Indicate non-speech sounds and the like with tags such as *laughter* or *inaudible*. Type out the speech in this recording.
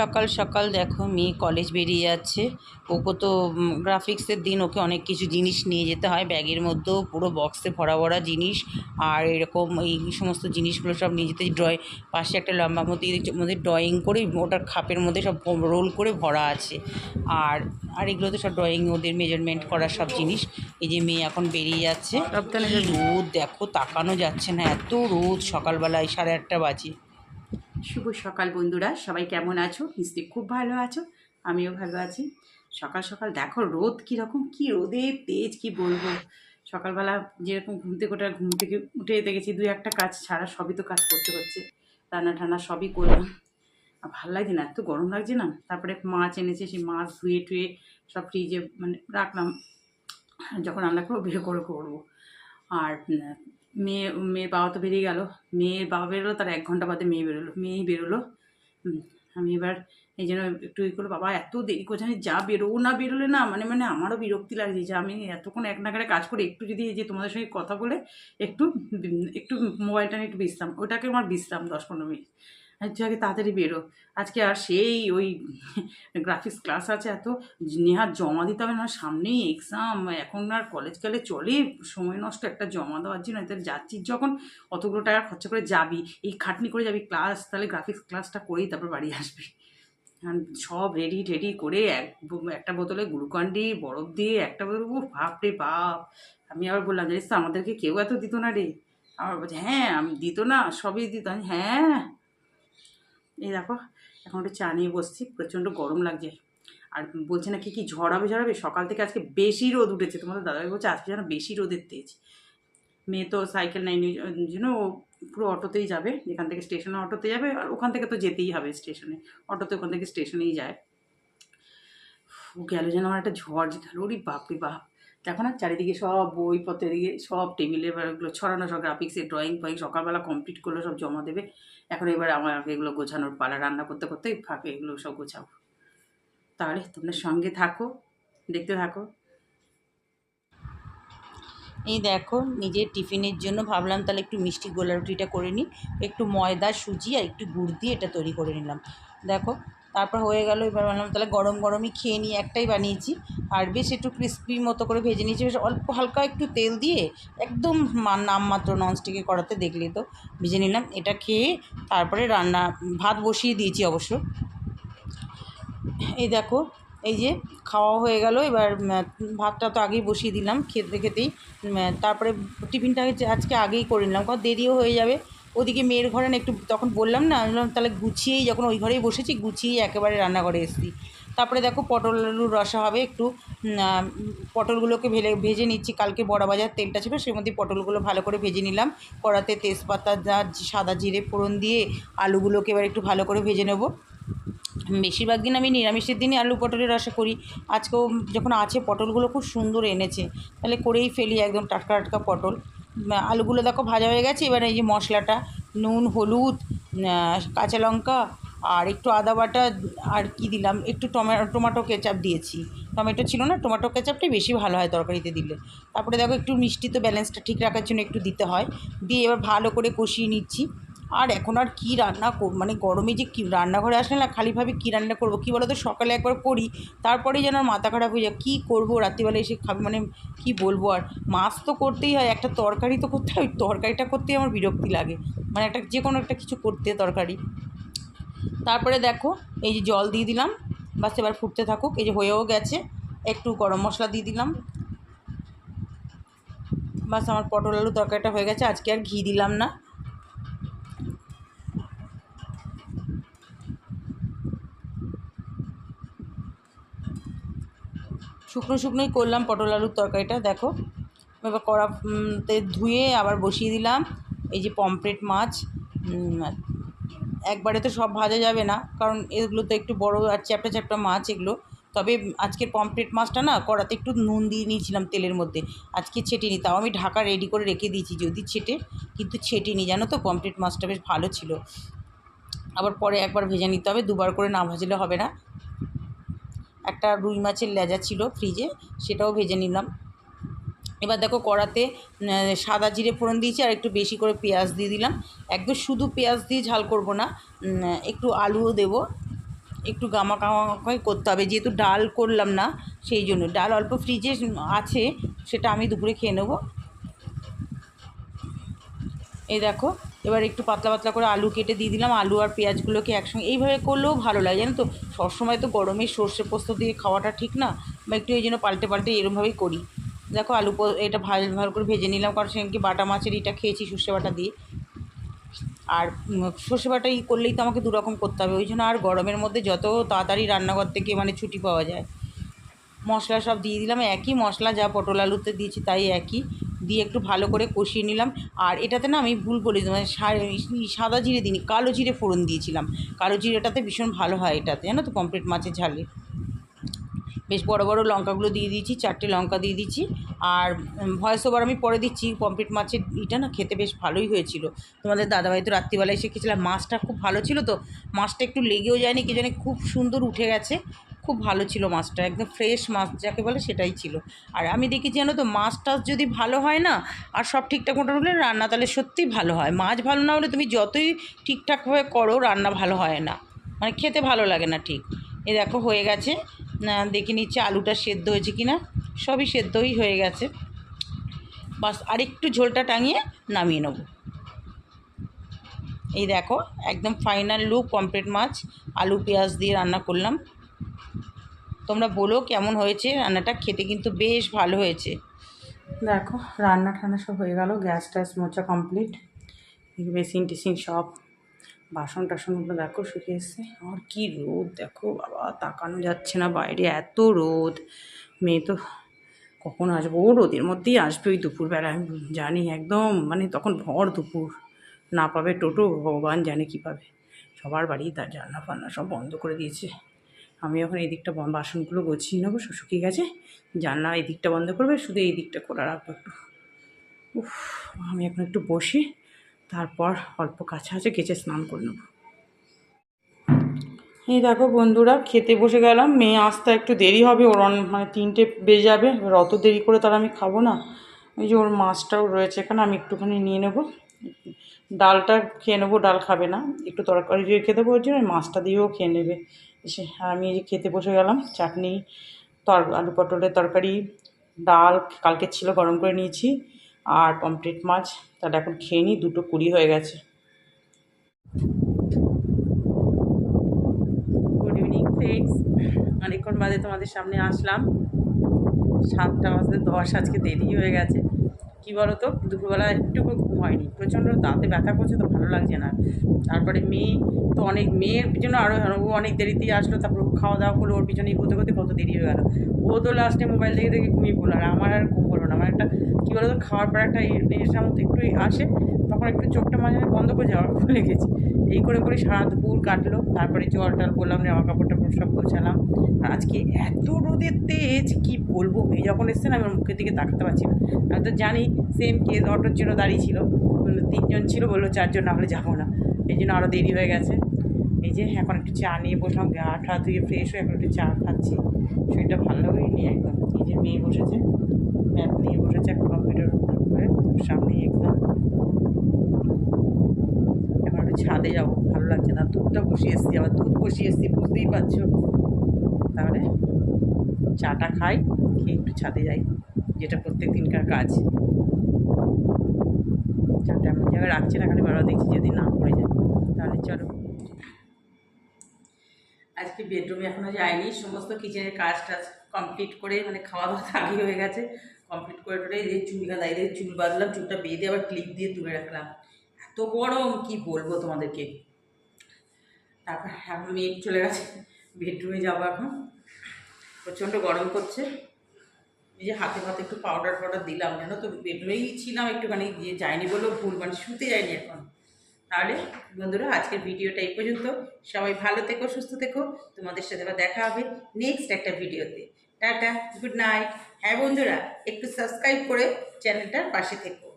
সকাল সকাল দেখো মেয়ে কলেজ বেরিয়ে যাচ্ছে। ওকে তো গ্রাফিক্সের দিন ওকে অনেক কিছু জিনিস নিয়ে যেতে হয়। ব্যাগের মধ্যেও পুরো বক্সে ভরা ভরা জিনিস। আর এরকম এই সমস্ত জিনিসগুলো সব নিয়ে যেতে ড্রয় পাশে একটা লম্বা মতো ইয়ে মধ্যে ড্রয়িং করে ওটার খাপের মধ্যে সব রোল করে ভরা আছে। আর আর এগুলো তো সব ড্রয়িং ওদের মেজারমেন্ট করা সব জিনিস। এই যে মেয়ে এখন বেরিয়ে যাচ্ছে। রোদ দেখো তাকানো যাচ্ছে না। এত রোদ সকালবেলায় সাড়ে আটটা বাজে। শুভ সকাল বন্ধুরা, সবাই কেমন আছো? নিশ্চয়ই খুব ভালো আছো? আমিও ভালো আছি। সকাল সকাল দেখো রোদ কীরকম, কি রোদের তেজ কি বলব? সকালবেলা যেরকম ঘুম থেকে ওটা ঘুম থেকে উঠে যেতে গেছি, দুই একটা কাজ ছাড়া সবই তো কাজ করতে হচ্ছে। রান্না টান্না সবই করলাম। আর ভালো লাগছে না, এত গরম লাগছে না? তারপরে মাছ এনেছে, সেই মাছ ধুয়ে টুয়ে সব ফ্রিজে মানে রাখলাম। যখন রান্না করব, বের করে করব। আর মেয়ে মেয়ে বাবা তো বেরিয়ে গেল। মেয়ের বাবা বেরোলো, তার এক ঘণ্টা বাদে মেয়ে বেরোলো, মেয়েই বেরোলো। আমি এবার এই জন্য একটু ই করল, বাবা, এত দেরি করছে, আমি যা বেরোবো না বেরোলে না মানে মানে আমারও বিরক্তি লাগছে যে আমি এতক্ষণ এক নাগারে কাজ করে একটু যদি এই যে তোমাদের সঙ্গে কথা বলে একটু একটু মোবাইলটা নিয়ে একটু বিশ্রাম, ওটাকে আমার বিশ্রাম, দশ পনেরো মিনিট। আর তুই আগে তাড়াতাড়ি বেরো। আজকে আর সেই ওই *laughs* গ্রাফিক্স ক্লাস আছে এত। নেহার জমা দিতে হবে না, সামনেই এক্সাম এখন আর কলেজ গেলে চলে, সময় নষ্ট একটা জমা দেওয়ার জন্য। তাহলে যাচ্ছিস যখন, অতগুলো টাকা খরচা করে যাবি। এই খাটনি করে যাবি ক্লাস তাহলে গ্রাফিক্স ক্লাসটা করেই তারপর বাড়ি আসবি। সব রেডি টেডি করে এক একটা বোতলে গ্লুকন্ডি, বরফ দিয়ে একটা বোতল বাপ রে বাপ। আমি আবার বললাম, জানিস তো, আমাদেরকে কেউ এত দিত না রে। আমার বলছে হ্যাঁ আমি দিত না, সবই দিত। হ্যাঁ। এই দেখো, এখন একটু চা নিয়ে বসছি, প্রচণ্ড গরম লাগছে। আর বলছে না কি কি ঝড়াবে ঝড়াবে? সকাল থেকে আজকে বেশি রোদ উঠেছে। তোমাদের দাদাভাই বলছে, আজকে যেন বেশি রোদের তেজ। মেয়ে তো সাইকেল নেয়নি জন্য ও পুরো অটোতেই যাবে, যেখান থেকে স্টেশনে অটোতে যাবে, আর ওখান থেকে তো যেতেই হবে স্টেশনে। অটোতে ওখান থেকে স্টেশনেই যায়। ও গেল যেন আমার একটা ঝড় যে গেল ওরি বাপরে বাপ। দেখো না চারিদিকে সব বইপত্র এদিকে, সব টেবিলে এগুলো ছড়ানো, সব গ্রাফিক্সের ড্রয়িং ফয়িং সকালবেলা কমপ্লিট করলে, সব জমা দেবে। এখন এবার আমার এগুলো গোছানোর পালা রান্না করতে করতে ফাঁকে এগুলো সব গোছাবো। তাহলে তোমরা সঙ্গে থাকো, দেখতে থাকো। এই দেখো, নিজের টিফিনের জন্য ভাবলাম তাহলে একটু মিষ্টি গোলা রুটিটা করে নিই। একটু ময়দা, সুজি আর একটু গুড় দিয়ে এটা তৈরি করে নিলাম। দেখো তারপর হয়ে গেল, এবার ভাবলাম তাহলে গরম গরমই খেয়ে নিই, একটাই বানিয়েছি। আর বেশ একটু ক্রিস্পি মতো করে ভেজে নিয়েছি, বেশ অল্প, হালকা একটু তেল দিয়ে একদম নামমাত্র ননস্টিকে করাতে দেখলে তো। ভেজে নিলাম, এটা খেয়ে তারপরে রান্না, ভাত বসিয়ে দিয়েছি অবশ্য। এই দেখো, এই যে খাওয়া হয়ে গেল, এবার ভাতটা তো আগেই বসিয়ে দিলাম, খেতে খেতেই। তারপরে টিফিনটা আজকে আগেই করে নিলাম, কারণ দেরিও হয়ে যাবে। ওদিকে মেয়ের ঘরে না একটু তখন বললাম না তাহলে গুছিয়েই, যখন ওই ঘরেই বসেছি, গুছিয়েই একেবারে রান্নাঘরে এসেছি। তারপরে দেখো পটল আলুর রসা হবে একটু পটলগুলোকে ভেলে, ভেজে নিচ্ছি। কালকে বড়া বাজার তেলটা ছিল, সেই মধ্যে পটলগুলো ভালো করে ভেজে নিলাম। কড়াতে তেজপাতা সাদা জিরে ফোড়ন দিয়ে আলুগুলোকে এবার একটু ভালো করে ভেজে নেব। বেশিরভাগ দিন আমি নিরামিষের দিনই আলু পটলের রসা করি। আজকেও যখন আছে, পটলগুলো খুব সুন্দর এনেছে। তাহলে করেই ফেলি একদম টাটকা টাটকা পটল। আলুগুলো দেখো ভাজা হয়ে গেছে। এবার এই যে মশলাটা, নুন, হলুদ কাঁচা লঙ্কা, আর একটু আদা বাটা, আর কি দিলাম? একটু টমেটো টমেটো কেচাপ দিয়েছি। টমেটো ছিল না, টমেটো কেচাপটাই বেশি ভালো হয় তরকারিতে দিলে। তারপরে দেখো একটু মিষ্টি তো ব্যালেন্সটা ঠিক রাখার জন্য একটু দিতে হয়। দিয়ে এবার ভালো করে কষিয়ে নিচ্ছি। আর এখন আর কী রান্না কর মানে গরমে যে কী রান্নাঘরে আসলে না খালি ভাবে কী রান্না করব, কী বলো তো সকালে একবার করি, তারপরেই যেন মাথা খারাপ হয়ে যায়, কী করব রাত্রিবেলা এসে খাবে মানে কী বলব আর, মাছ তো করতেই হয়, একটা তরকারি তো করতে হয় তরকারিটা করতেই আমার বিরক্তি লাগে মানে একটা যে কোনো একটা কিছু করতে তরকারি। তারপরে দেখো, এই যে জল দিয়ে দিলাম, বাস এবার ফুটতে থাকুক, এই যে হয়েও গেছে, একটু গরম মশলা দিয়ে দিলাম। বাস আমার পটল আলু তরকারিটা হয়ে গেছে, আজকে আর ঘি দিলাম না। শুকনো শুকনোই করলাম পটল আলুর তরকারিটা, দেখো। এবার কড়াতে ধুয়ে আবার বসিয়ে দিলাম। এই যে পমফ্রেট মাছ একবারে তো সব ভাজা যাবে না, কারণ এগুলো তো একটু বড় আর চ্যাপটা চ্যাপটা মাছ এগুলো। তবে আজকের পমফ্রেট মাছটা না, কড়াতে একটু নুন দিয়ে নিয়েছিলাম তেলের মধ্যে। আজকে ছেটিনি, তাও আমি ঢাকা রেডি করে রেখে দিয়েছি, যদি ছেটে, কিন্তু ছেটিনি। জানো তো, পমফ্রেট মাছটা বেশ ভালো ছিল। আবার পরে একবার ভেজে নিতে হবে, দুবার করে না ভাজলে হবে না। একটা রুই মাছের লেজা ছিল ফ্রিজে সেটাও ভেজে নিলাম। এবার দেখো কড়াতে সাদা জিরে ফোড়ন দিয়েছি আর একটু বেশি করে পেঁয়াজ দিয়ে দিলাম। একদম শুধু পেঁয়াজ দিয়ে ঝাল করব না একটু আলুও দেবো। একটু গামা গামাকাই করতে হবে, যেহেতু ডাল করলাম না, সেই জন্য। ডাল অল্প ফ্রিজে আছে, সেটা আমি দুপুরে খেয়ে নেব। এই দেখো এবার একটু পাতলা পাতলা করে আলু কেটে দিয়ে দিলাম, আলু আর পেঁয়াজগুলোকে একসঙ্গে। এইভাবে করলেও ভালো লাগে, জানো তো? সবসময় তো গরমে সর্ষে পোস্ত দিয়ে খাওয়াটা ঠিক না, বা একটু এই জন্য পাল্টে পাল্টে এরমভাবেই করি। দেখো, আলু এটা ভালো ভালো করে ভেজে নিলাম, কারণ সেখানে বাটা মাছের এটা খেয়েছি সর্ষে বাটা দিয়ে। আর সর্ষে বাটা ই করলেই তো আমাকে দুরকম করতে হবে, ওই জন্য আর গরমের মধ্যে যত তাড়াতাড়ি রান্নাঘর থেকে মানে ছুটি পাওয়া যায়। মশলা সব দিয়ে দিলাম, একই মশলা, যা পটল আলুতে দিয়েছি তাই একই। দিয়ে একটু ভালো করে কষিয়ে নিলাম। আর এটাতে না আমি ভুল বলি মানে সাদা জিরে দিইনি, কালো জিরে ফোড়ন দিয়েছিলাম। কালো জিরেটাতে ভীষণ ভালো হয় এটাতে, জানো তো কমপ্লিট মাছের ঝালে। বেশ বড় বড় লঙ্কাগুলো দিয়ে দিয়েছি, চারটে লঙ্কা দিয়ে দিচ্ছি আর ভয়েস ওভার আমি পরে দিচ্ছি পমপ্লেট মাছের ইটা না খেতে বেশ ভালোই হয়েছিল। তোমাদের দাদাভাই তো রাত্রিবেলায় এসে খেয়েছিলাম মাছটা খুব ভালো ছিল তো, মাছটা একটু লেগেও যায়নি, কি জানি খুব সুন্দর উঠে গেছে। খুব ভালো ছিল মাছটা, একদম ফ্রেশ মাছ যাকে বলে সেটাই ছিল। আর আমি দেখেছি জানো তো, মাছ টাছ যদি ভালো হয় না, আর সব ঠিকঠাক মতো হলে রান্না তাহলে সত্যিই ভালো হয়। মাছ ভালো না হলে তুমি যতই ঠিকঠাকভাবে করো, রান্না ভালো হয় না। মানে খেতে ভালো লাগে না ঠিক। এ দেখো হয়ে গেছে। দেখে নিচ্ছে আলুটা সেদ্ধ হয়েছে কি না সবই সেদ্ধই হয়ে গেছে। বাস আরেকটু ঝোলটা টাঙিয়ে নামিয়ে নেব। এই দেখো, একদম ফাইনাল লুক পমপ্লেট মাছ। আলু, পেঁয়াজ দিয়ে রান্না করলাম। তোমরা বলো কেমন হয়েছে রান্নাটা? খেতে কিন্তু বেশ ভালো হয়েছে। দেখো, রান্না ঠান্না সব হয়ে গেল, গ্যাস ট্যাস মোচা কমপ্লিট বেসিন টেসিন সব, বাসন টাসনগুলো দেখো শুকিয়ে এসছে। আর কি রোদ, দেখো বাবা, তাকানো যাচ্ছে না বাইরে, এত রোদ। মেয়ে তো কখন আসব? ও রোদের মধ্যেই আসবে ওই দুপুরবেলা, আমি জানি, একদম মানে তখন ভর দুপুর। না পাবে টোটো, ভগবান জানে কী পাবে। সবার বাড়ি তার জানলা ফান্না সব বন্ধ করে দিয়েছে। আমি এখন এই দিকটা বাসনগুলো গুছিয়ে নেব শুকিয়ে গেছে। জানলা এই দিকটা বন্ধ করবে, শুধু এই দিকটা খোলা রাখব একটু। উফ, আমি এখন একটু বসি, তারপর অল্প কাছে আছে, গেছে স্নান করে নেব। এই দেখো বন্ধুরা, খেতে বসে গেলাম। মেয়ে আসতে একটু দেরি হবে, ওর মানে তিনটে বেজে যাবে। এবার অত দেরি করে তার আমি খাব না। ওই যে ওর মাছটাও রয়েছে এখানে, আমি একটুখানি নিয়ে নেব। ডালটা খেয়ে নেব, ডাল খাবে না। একটু তরকারি দিয়ে খেতে ওর জন্য মাছটা দিয়েও খেয়ে নেবে। এসে আমি খেতে বসে গেলাম, চাটনি, তর, আলু পটলের তরকারি, ডাল, কালকে ছিল গরম করে নিয়েছি, আর পমপ্লেট মাছ, তাহলে এখন খেয়ে নিই, দুটো কুড়ি হয়ে গেছে। গুড ইভিনিং ফ্রেন্ডস অনেকক্ষণ বাদে তোমাদের সামনে আসলাম। সাতটা বাজতে দশ, আজকে দেরি হয়ে গেছে। কি বলো তো দুপুরবেলা একটুকু ঘুম হয়নি। প্রচণ্ড দাঁতে ব্যথা করছে তো ভালো লাগছে না। তারপরে মেয়ে তো অনেক, মেয়ের পিছনে আরও ও অনেক দেরিতেই আসলো, তারপর খাওয়া দাওয়া করল, ওর পিছনে করতে করতে কত দেরি হয়ে গেলো। ও তো লাস্টে মোবাইল দেখে দেখে ঘুমিয়ে পড়ল। আর আমার আর ঘুম পড়ল না। আমার একটা, কী বলো তো খাওয়ার পর একটা নেশার মতো একটু আসে। তখন একটু চোখটা মাঝে বন্ধ করে যাওয়ার ভুলে গেছি এই করে করে সারা দুপুর কাটলো, তারপরে জল টল করলাম জামা কাপড় টাপড় সব গোছালাম। আর আজকে এত রোদের তেজ, কি বলব? মেয়ে যখন এসছে না আমার মুখের দিকে তাকাতে পারছি না। আমি তো জানি সেম কেস অটোর জন্য দাঁড়িয়ে ছিল। তিনজন ছিল, বলল, চারজন, না হলে যাব না। এই জন্য আরও দেরি হয়ে গেছে। এই যে এখন একটু চা নিয়ে বসলাম, গা ঠা ধুয়ে ফ্রেশ হয়ে এখন একটু চা খাচ্ছি। শরীরটা ভালো নিয়ে একদম। এই যে মেয়ে বসেছে, ম্যাথ নিয়ে বসেছে কম্পিউটার সামনে একদম এখন একটু ছাদে যাব, ভালো লাগছে না। দুধটা বসিয়ে এসছি, আবার দুধ বসিয়ে এসছি, বুঝতেই পারছ? তাহলে চাটা খাই, খেয়ে একটু ছাদে যাই, যেটা প্রত্যেক দিনকার কাজ। চাটা এমন জায়গায় রাখছে না, খালি বারবার দেখছি যদি না পড়ে যায়। তাহলে চলো। আজকে বেডরুমে এখনও যায়নি সমস্ত কিচেনের কাজ টাজ কমপ্লিট করে মানে খাওয়া দাওয়া তো আগেই হয়ে গেছে। কমপ্লিট করে টোরে এই যে চুল গাদা, এই চুল বাঁধলাম, চুলটা বেঁধে আবার ক্লিপ দিয়ে তুলে রাখলাম। এত গরম, কি বলব তোমাদেরকে? তারপর এখন মেয়ে চলে গেছে বেডরুমে যাব এখন। প্রচণ্ড গরম করছে এই যে হাতে হাতে একটু পাউডার ফাউডার দিলাম, জানো তো? বেডরুমেই ছিলাম একটুখানি, গিয়ে যায়নি বলেও ভুল মানে শুতে যায়নি এখন। তাহলে বন্ধুরা, আজকের ভিডিওটা এই পর্যন্ত। সবাই ভালো থেকো, সুস্থ থেকো। তোমাদের সাথে আবার দেখা হবে নেক্সট একটা ভিডিওতে। টাটা গুড নাইট হ্যাঁ বন্ধুরা, একটু সাবস্ক্রাইব করে চ্যানেলটার পাশে থেকো।